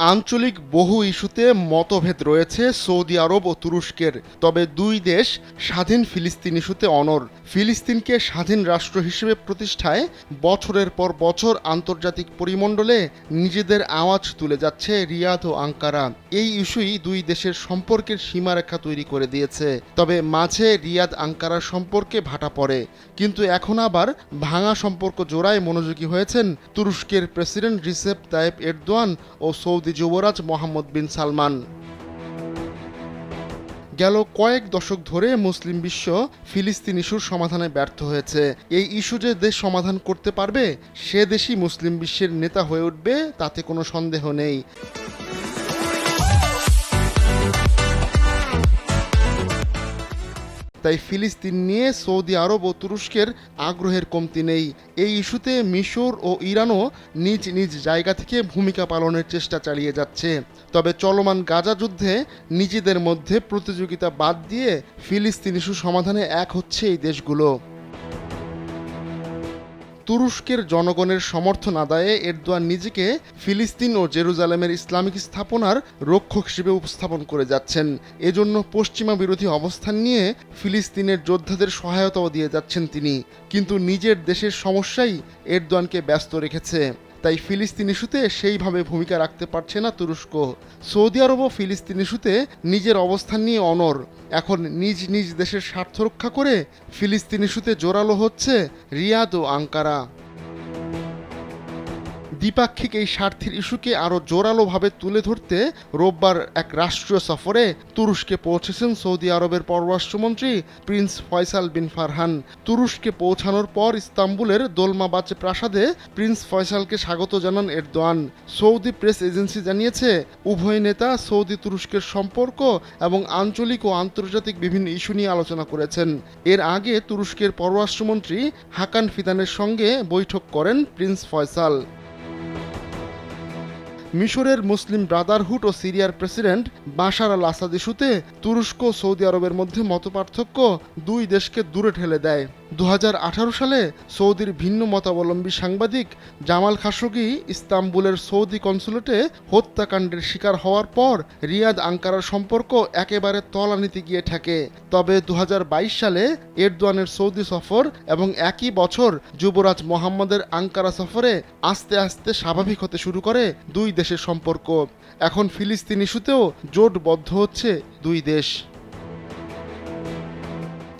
আঞ্চলিক বহু ইস্যুতে মতভেদ রয়েছে সৌদি আরব ও তুরস্কের। তবে দুই দেশ স্বাধীন ফিলিস্তিন ইস্যুতে অনর ফিলিস্তিনকে স্বাধীন রাষ্ট্র হিসেবে প্রতিষ্ঠায় বছরের পর বছর আন্তর্জাতিক পরিমণ্ডলে নিজেদের আওয়াজ তুলে যাচ্ছে রিয়াদ ও আঙ্কারা। এই ইস্যুই দুই দেশের সম্পর্কের সীমারেখা তৈরি করে দিয়েছে। তবে মাঝে রিয়াদ আঙ্কারার সম্পর্কে ভাটা পড়ে। কিন্তু এখন আবার ভাঙা সম্পর্ক জোড়ায় মনোযোগী হয়েছেন তুরস্কের প্রেসিডেন্ট রিসেপ তায়েব এরদোয়ান ও সৌদি যুবরাজ মোহাম্মদ বিন সালমান। গেল কয়েক দশক ধরে মুসলিম বিশ্ব ফিলিস্তিন ইস্যুর সমাধানে ব্যর্থ হয়েছে। এই ইস্যু যে দেশ সমাধান করতে পারবে, সে দেশই মুসলিম বিশ্বের নেতা হয়ে উঠবে, তাতে কোনো সন্দেহ নেই। তাই ফিলিস্তিন নিয়ে সৌদি আরব ও তুরস্কের আগ্রহের কমতি নেই। এই ইস্যুতে মিশর ও ইরানও নিজ নিজ জায়গা থেকে ভূমিকা পালনের চেষ্টা চালিয়ে যাচ্ছে। তবে চলমান গাজা যুদ্ধে নিজেদের মধ্যে প্রতিযোগিতা বাদ দিয়ে ফিলিস্তিন ইস্যু সমাধানে এক হচ্ছে এই দেশগুলো। তুরস্কের জনগণের সমর্থন আদায়ে এরদোয়ান নিজেকে ফিলিস্তিন ও জেরুজালেমের ইসলামিক স্থাপনার রক্ষক হিসেবে উপস্থাপন করে যাচ্ছেন। এজন্য পশ্চিমা বিরোধী অবস্থান নিয়ে ফিলিস্তিনের যোদ্ধাদের সহায়তাও দিয়ে যাচ্ছেন তিনি। কিন্তু নিজের দেশের সমস্যাই এরদোয়ানকে ব্যস্ত রেখেছে। তাই ফিলিস্তিন ইস্যুতে সেইভাবে ভূমিকা রাখতে পারছে না তুরস্ক। সৌদি আরবও ফিলিস্তিন ইস্যুতে নিজের অবস্থান নিয়ে অনর এখন নিজ নিজ দেশের স্বার্থ রক্ষা করে ফিলিস্তিন ইস্যুতে জোরালো হচ্ছে রিয়াদ ও আঙ্কারা। দ্বিপাক্ষিক এই স্বার্থের ইস্যুকে আরও জোরালোভাবে তুলে ধরতে রোববার এক রাষ্ট্রীয় সফরে তুরস্কে পৌঁছেছেন সৌদি আরবের পররাষ্ট্রমন্ত্রী প্রিন্স ফয়সাল বিন ফারহান। তুরস্কে পৌঁছানোর পর ইস্তাম্বুলের দোলমাবাচে প্রাসাদে প্রিন্স ফয়সালকে স্বাগত জানান এরদোয়ান। সৌদি প্রেস এজেন্সি জানিয়েছে, উভয় নেতা সৌদি তুরস্কের সম্পর্ক এবং আঞ্চলিক ও আন্তর্জাতিক বিভিন্ন ইস্যু নিয়ে আলোচনা করেছেন। এর আগে তুরস্কের পররাষ্ট্রমন্ত্রী হাকান ফিদানের সঙ্গে বৈঠক করেন প্রিন্স ফয়সাল। মিশরের মুসলিম ব্রাদারহুড ও সিরিয়ার প্রেসিডেন্ট বাশার আল আসাদ ইস্যুতে তুরস্ক সৌদি আরবের মধ্যে মতপার্থক্য দুই দেশকে দূরে ঠেলে দেয়। দু হাজার আঠারো সালে সৌদির ভিন্ন মতাবলম্বী সাংবাদিক জামাল খাশোগি ইস্তাম্বুলের সৌদি কনসুলেটে হত্যাকাণ্ডের শিকার হওয়ার পর রিয়াদ আঙ্কারার সম্পর্ক একেবারে তলানিতে গিয়ে থাকে তবে দু হাজার বাইশ সালে এরদোয়ানের সৌদি সফর এবং একই বছর যুবরাজ মোহাম্মদের আঙ্কারা সফরে আস্তে আস্তে স্বাভাবিক হতে শুরু করে দুই দেশের সম্পর্ক। এখন ফিলিস্তিন ইস্যুতেও জোটবদ্ধ হচ্ছে দুই দেশ।